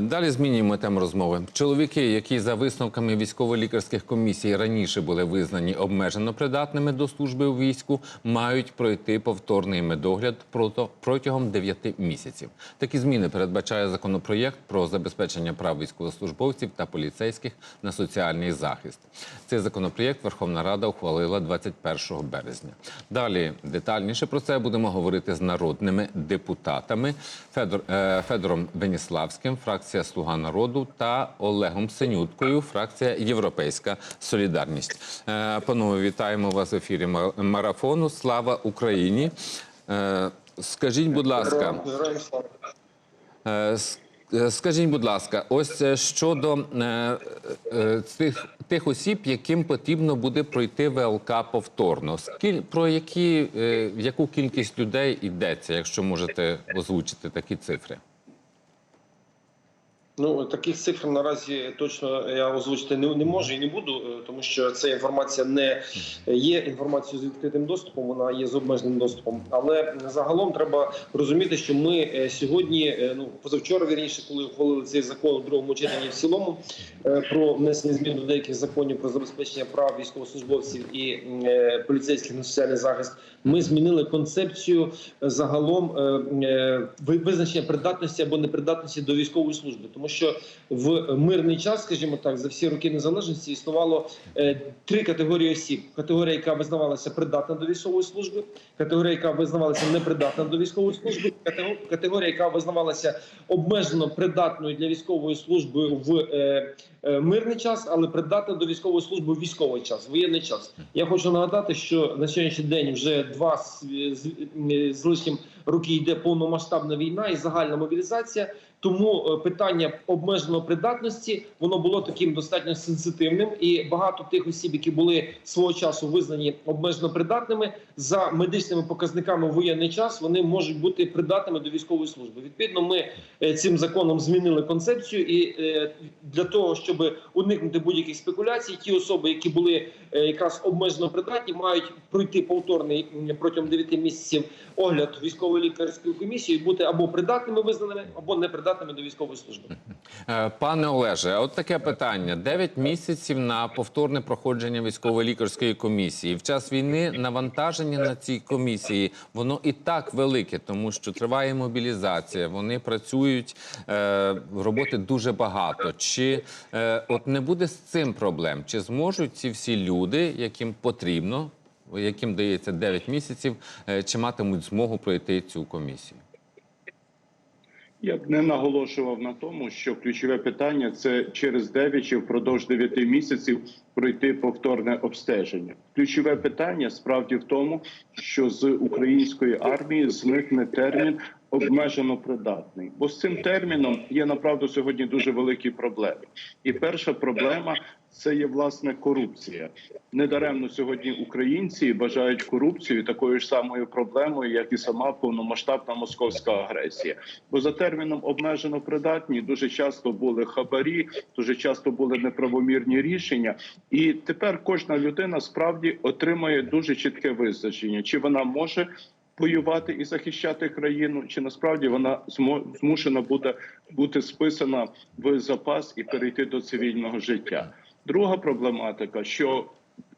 Далі змінюємо тему розмови. Чоловіки, які за висновками військово-лікарських комісій раніше були визнані обмежено придатними до служби у війську, мають пройти повторний медогляд протягом 9 місяців. Такі зміни передбачає законопроєкт про забезпечення прав військовослужбовців та поліцейських на соціальний захист. Цей законопроєкт Верховна Рада ухвалила 21 березня. Далі детальніше про це будемо говорити з народними депутатами Федор, е, Федором Веніславським, фракція Слуга народу та Олегом Синюткою, фракція Європейська Солідарність. Е, Панове, вітаємо вас в ефірі марафону. Слава Україні! Е, Скажіть, будь ласка. Е, Скажіть, будь ласка, ось щодо цих тих осіб, яким потрібно буде пройти ВЛК повторно. Скіль про які яку кількість людей йдеться, якщо можете озвучити такі цифри? Ну таких цифр наразі точно я озвучити не, не можу і не буду, е, тому що ця інформація не є інформацією з відкритим доступом, вона є з обмеженим доступом. Але загалом треба розуміти, що ми е, сьогодні, е, ну позавчора, вірніше, коли ухвалили цей закон у другому читанні в цілому про внесення змін до деяких законів про забезпечення прав військовослужбовців і поліцейських на соціальний захист, ми змінили концепцію загалом визначення придатності або непридатності до військової служби, тому що в мирний час, скажімо так, за всі роки незалежності існувало е, три категорії осіб: категорія, яка визнавалася придатна до військової служби, категорія, яка визнавалася непридатна до військової служби, катего- категорія, яка визнавалася обмежено придатною для військової служби в е, е, мирний час, але придатна до військової служби в військовий час, воєнний час. Я хочу нагадати, що на сьогоднішній день вже два з, з, з лишнім роки йде повномасштабна війна і загальна мобілізація. Тому е, питання обмеженої придатності воно було таким достатньо сенситивним, і багато тих осіб, які були свого часу визнані обмежено придатними за медичними показниками в воєнний час, вони можуть бути придатними до військової служби. Відповідно, ми е, цим законом змінили концепцію, і е, для того, щоб уникнути будь-яких спекуляцій, ті особи, які були якраз обмежено придатні, мають пройти повторний протягом 9 місяців огляд військової лікарської комісії, бути або придатними визнаними, або непридатними до військової служби. Е, Пане Олеже, от таке питання: 9 місяців на повторне проходження військово-лікарської комісії. В час війни навантаження на цій комісії воно і так велике, тому що триває мобілізація. Вони працюють е, роботи дуже багато. Чи е, от не буде з цим проблем? Чи зможуть ці всі люди, яким потрібно, яким дається 9 місяців, чи матимуть змогу пройти цю комісію? Я б не наголошував на тому, що ключове питання це через 9 чи впродовж 9 місяців пройти повторне обстеження. Ключове питання справді в тому, що з української армії зникне термін обмежено придатний, бо з цим терміном є направду сьогодні дуже великі проблеми. І перша проблема це є власне корупція. Недаремно сьогодні українці бажають корупцію такою ж самою проблемою, як і сама повномасштабна московська агресія. Бо за терміном обмежено придатні дуже часто були хабарі, дуже часто були неправомірні рішення. І тепер кожна людина справді отримує дуже чітке визначення, чи вона може. Воювати і захищати країну, чи насправді вона змушена буде бути списана в запас і перейти до цивільного життя? Друга проблематика, що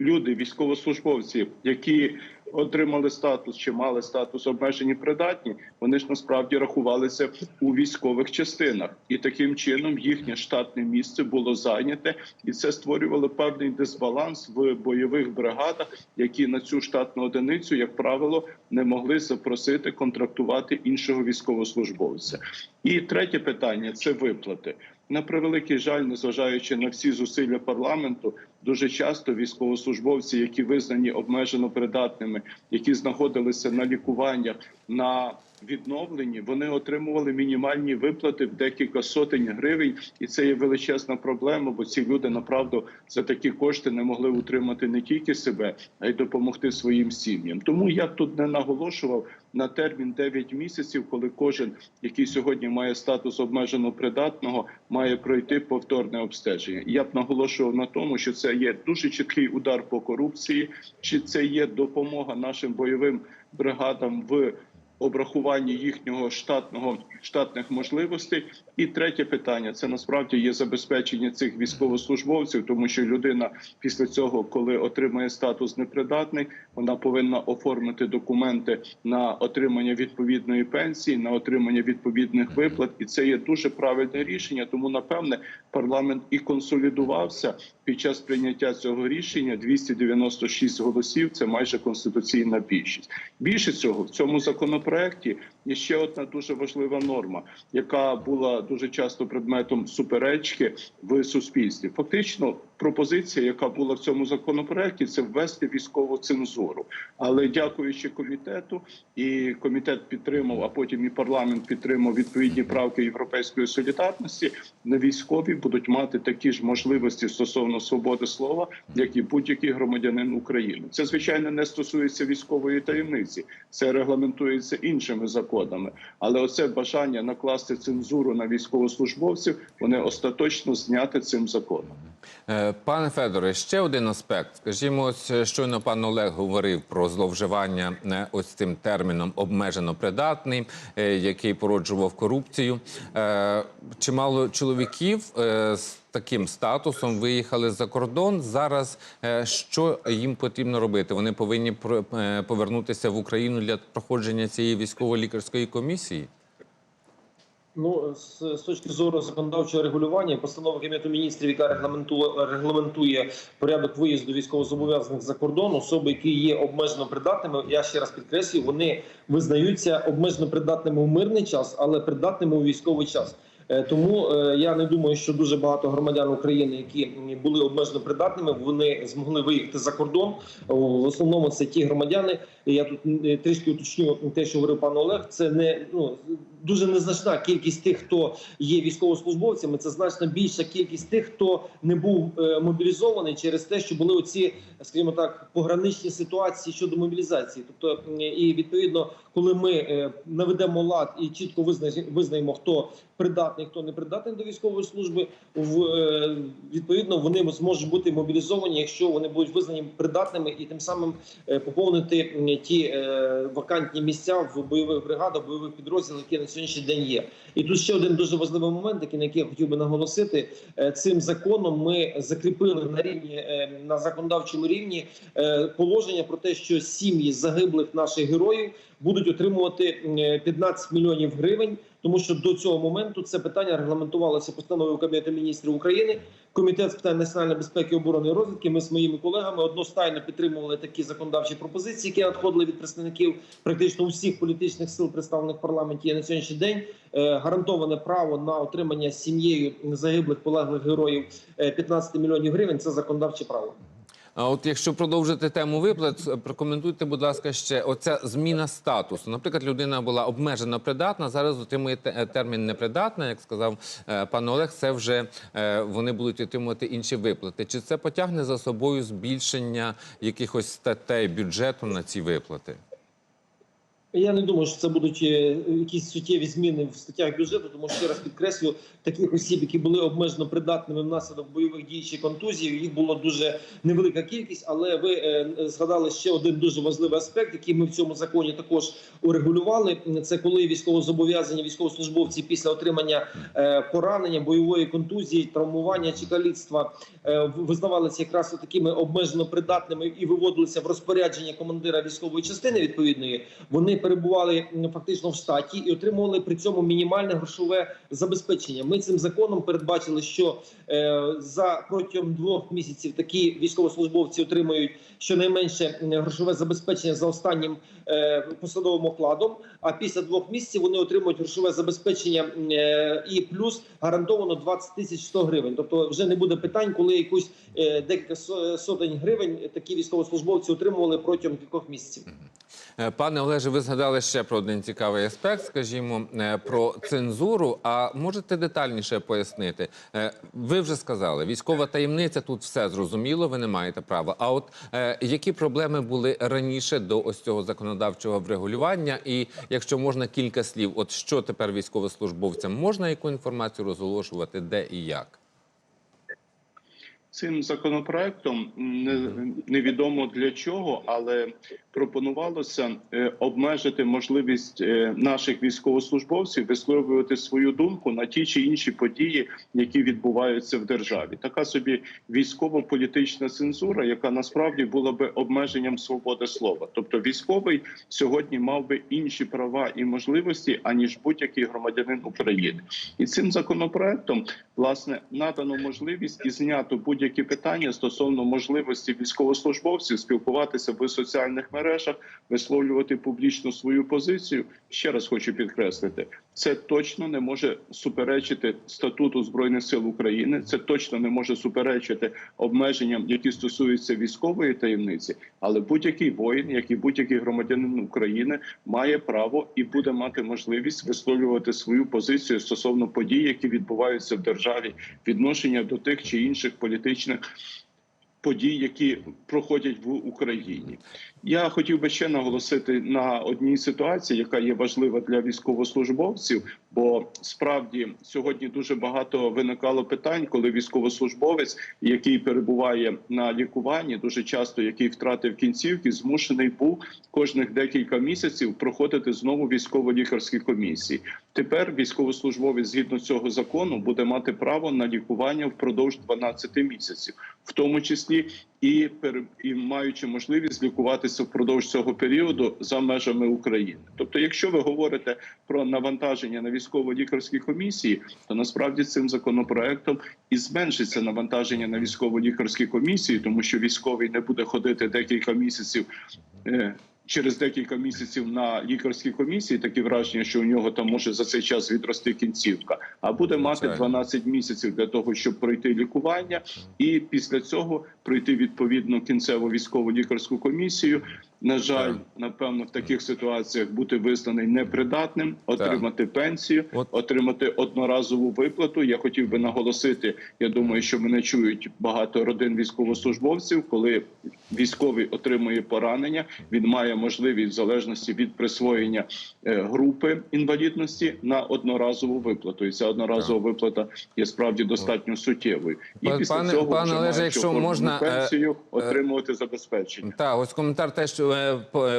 люди, військовослужбовці, які отримали статус чи мали статус обмежені придатні, вони ж насправді рахувалися у військових частинах, і таким чином їхнє штатне місце було зайняте, і це створювало певний дисбаланс в бойових бригадах, які на цю штатну одиницю, як правило, не могли запросити контрактувати іншого військовослужбовця. І третє питання це виплати. На превеликий жаль, незважаючи на всі зусилля парламенту, дуже часто військовослужбовці, які визнані обмежено придатними, які знаходилися на лікуваннях на відновленні, вони отримували мінімальні виплати в декілька сотень гривень, і це є величезна проблема, бо ці люди направду за такі кошти не могли утримати не тільки себе, а й допомогти своїм сім'ям. Тому я тут не наголошував на термін 9 місяців, коли кожен, який сьогодні має статус обмежено придатного, має пройти повторне обстеження. Я б наголошував на тому, що це є дуже чіткий удар по корупції, чи це є допомога нашим бойовим бригадам в обрахуванні їхнього штатного штатних можливостей. І третє питання це насправді є забезпечення цих військовослужбовців, тому що людина після цього, коли отримує статус непридатний, вона повинна оформити документи на отримання відповідної пенсії, на отримання відповідних виплат, і це є дуже правильне рішення. Тому напевне парламент і консолідувався під час прийняття цього рішення. 296 голосів. Це майже конституційна більшість. Більше цього в цьому законопроекті законопроекті є ще одна дуже важлива норма, яка була дуже часто предметом суперечки в суспільстві. Фактично, пропозиція, яка була в цьому законопроекті, це ввести військову цензуру. Але дякуючи комітету, і комітет підтримав, а потім і парламент підтримав відповідні правки європейської солідарності. Не військові будуть мати такі ж можливості стосовно свободи слова, як і будь-який громадянин України. Це звичайно не стосується військової таємниці, це регламентується іншими законами. Але оце бажання накласти цензуру на військовослужбовців, вони остаточно зняти цим законом. Е, Пане Федоре, ще один аспект. Скажімо, е, щойно пан Олег говорив про зловживання е, ось цим терміном обмежено придатний, який породжував корупцію. Чимало чоловіків з таким статусом виїхали за кордон. Зараз е, що їм потрібно робити? Вони повинні е, повернутися в Україну для проходження цієї військово-лікарської комісії. Ну, з, з точки зору законодавчого регулювання, постанова Кабінету міністрів, яка регламентує, регламентує порядок виїзду військовозобов'язаних за кордон, особи, які є обмежено придатними, я ще раз підкреслюю, вони визнаються обмежено придатними у мирний час, але придатними у військовий час. Е, Тому е, я не думаю, що дуже багато громадян України, які були обмежено придатними, вони змогли виїхати за кордон. В основному це ті громадяни. Я тут м, трішки уточню те, що говорив пан Олег. Це не ну дуже незначна кількість тих, хто є військовослужбовцями. Це значно більша кількість тих, хто не був е, мобілізований через те, що були оці, скажімо так, пограничні ситуації щодо мобілізації. Тобто, і відповідно, коли ми е, наведемо лад і чітко визна- визнаємо, хто придатний, хто не придатний до військової служби, в е, відповідно вони зможуть бути мобілізовані, якщо вони будуть визнані придатними, і тим самим е, поповнити ті е, вакантні місця в бойових бригадах, бойових підрозділах, які на сьогоднішній день є. І тут ще один дуже важливий момент, який на який я хотів би наголосити. Цим законом ми закріпили на рівні на законодавчому рівні положення про те, що сім'ї загиблих наших героїв будуть отримувати м, 15 мільйонів гривень. Тому що до цього моменту це питання регламентувалося постановою Кабінету міністрів України. Комітет з питань національної безпеки, оборони і розвідки. Ми з моїми колегами одностайно підтримували такі законодавчі пропозиції, які надходили від представників практично усіх політичних сил, представлених в парламенті. На сьогоднішній день е, гарантоване право на отримання сім'єю загиблих полеглих героїв е, 15 мільйонів гривень. Це законодавче право. А от якщо продовжити тему виплат, прокоментуйте, будь ласка, ще оця зміна статусу. Наприклад, людина була обмежено придатна, зараз отримує термін непридатна, як сказав е, пан Олег. Це вже е, вони будуть отримувати інші виплати. Чи це потягне за собою збільшення якихось статей бюджету на ці виплати? Я не думаю, що це будуть е, якісь суттєві зміни в статтях бюджету, тому що ще раз підкреслю, таких осіб, які були обмежено придатними внаслідок бойових дій чи контузій, їх було дуже невелика кількість. Але ви е, згадали ще один дуже важливий аспект, який ми в цьому законі також урегулювали. Це коли військовозобов'язані військовослужбовці після отримання е, поранення, бойової контузії, травмування чи каліцтва визнавалися якраз такими обмежено придатними і виводилися в розпорядження командира військової частини відповідної. Вони перебували фактично в штаті і отримували при цьому мінімальне грошове забезпечення. Ми цим законом передбачили, що е, за протягом двох місяців такі військовослужбовці отримують щонайменше грошове забезпечення за останнім е, посадовим окладом. А після двох місяців вони отримують грошове забезпечення е, і плюс гарантовано 20 тисяч 100 гривень. Тобто вже не буде питань, коли якусь е, декілька сотень гривень такі військовослужбовці отримували протягом кількох місяців. Е, Пане Олеже, ви згадали ще про один цікавий аспект, скажімо, е, про цензуру. А можете детальніше пояснити? Е, Ви вже сказали, військова таємниця тут все зрозуміло, ви не маєте права. А от е, які проблеми були раніше до ось цього законодавчого врегулювання? І якщо можна кілька слів, от що тепер військовослужбовцям можна яку інформацію розголошувати, де і як? Цим законопроектом не- невідомо для чого, але пропонувалося е, обмежити можливість е, наших військовослужбовців висловлювати свою думку на ті чи інші події, які відбуваються в державі. Така собі військово-політична цензура, яка насправді була би обмеженням свободи слова. Тобто, військовий сьогодні мав би інші права і можливості аніж будь-який громадянин України, і цим законопроектом власне надано можливість і знято будь-які питання стосовно можливості військовослужбовців спілкуватися в соціальних мережах, висловлювати публічно свою позицію. Ще раз хочу підкреслити, це точно не може суперечити статуту збройних сил України. Це точно не може суперечити обмеженням, які стосуються військової таємниці. Але будь-який воїн, як і будь-який громадянин України, має право і буде мати можливість висловлювати свою позицію стосовно подій, які відбуваються в державі, відношення до тих чи інших політичних. Подій, які проходять в Україні, я хотів би ще наголосити на одній ситуації, яка є важлива для військовослужбовців. Бо справді сьогодні дуже багато виникало питань, коли військовослужбовець, який перебуває на лікуванні, дуже часто який втратив кінцівки, змушений був кожних декілька місяців проходити знову військово-лікарські комісії. Тепер військовослужбовець згідно цього закону буде мати право на лікування впродовж 12 місяців, в тому числі і і маючи можливість лікуватися впродовж цього періоду за межами України. Тобто, якщо ви говорите про навантаження на військово-лікарські комісії, то насправді цим законопроектом і зменшиться навантаження на військово-лікарські комісії, тому що військовий не буде ходити декілька місяців. Через декілька місяців на лікарській комісії такі враження, що у нього там може за цей час відрости кінцівка, а буде мати Звичайно. 12 місяців для того, щоб пройти лікування, і після цього пройти відповідно кінцеву військову лікарську комісію. На жаль, Так. напевно, в таких ситуаціях бути визнаний непридатним, отримати пенсію, От. отримати одноразову виплату. Я хотів би наголосити. Я думаю, що мене чують багато родин військовослужбовців. Коли військовий отримує поранення, він має можливість в залежності від присвоєння е, групи інвалідності на одноразову виплату. І ця одноразова виплата є справді достатньо суттєвою. І Пане- після цього пане вже Олеже, якщо можна, е, пенсію, отримувати забезпечення. Так, ось коментар те, що е, е,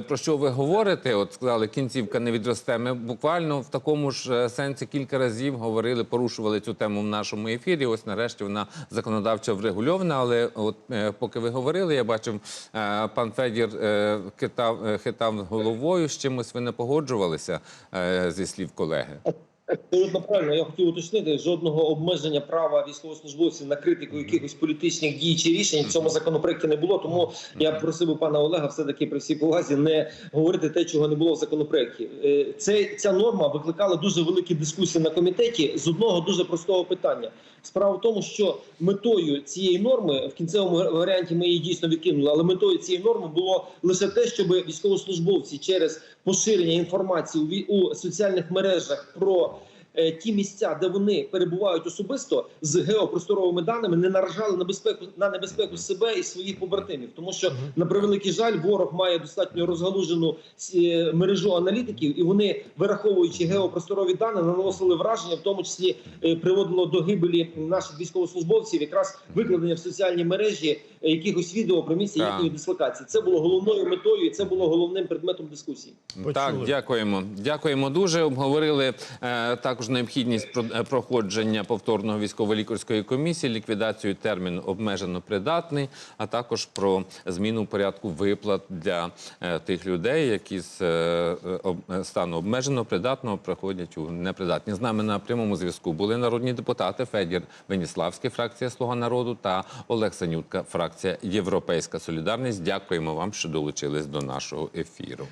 про що ви говорите. От сказали, кінцівка не відросте. Ми буквально в такому ж е, сенсі кілька разів говорили, порушували цю тему в нашому ефірі. Ось нарешті вона законодавчо врегульована. Але от е, поки ви говорили, я бачив, е, пан Федір е, хитав, е, головою. З чимось ви не погоджувалися е, зі слів колеги. Абсолютно правильно. Я хотів уточнити жодного обмеження права військовослужбовців на критику якихось політичних дій чи рішень в цьому законопроекті не було. Тому я просив би пана Олега все таки при всій повазі не говорити те, чого не було в законопроекті. Е, Це ця норма викликала дуже великі дискусії на комітеті з одного дуже простого питання. Справа в тому, що метою цієї норми в кінцевому варіанті ми її дійсно відкинули, але метою цієї норми було лише те, щоб військовослужбовці через поширення інформації у соціальних мережах про ті місця, де вони перебувають особисто з геопросторовими даними, не наражали на безпеку на небезпеку себе і своїх побратимів, тому що на превеликий жаль, ворог має достатньо розгалужену е, мережу аналітиків, і вони, вираховуючи геопросторові дані, наносили враження, в тому числі е, приводило до гибелі наших військовослужбовців, якраз викладення в соціальні мережі е, якихось відео про місце їхньої дислокації. Це було головною метою, і це було головним предметом дискусії. Так, дякуємо. Дякуємо дуже. Обговорили е, також необхідність е, проходження повторного військово-лікарської комісії, ліквідацію терміну обмежено придатний, а також про зміну порядку виплат для е, тих людей, які з е, стану обмежено придатного проходять у непридатні. З нами на прямому зв'язку були народні депутати Федір Веніславський, фракція Слуга народу та Олег Санютка, фракція Європейська Солідарність. Дякуємо вам, що долучились до нашого ефіру.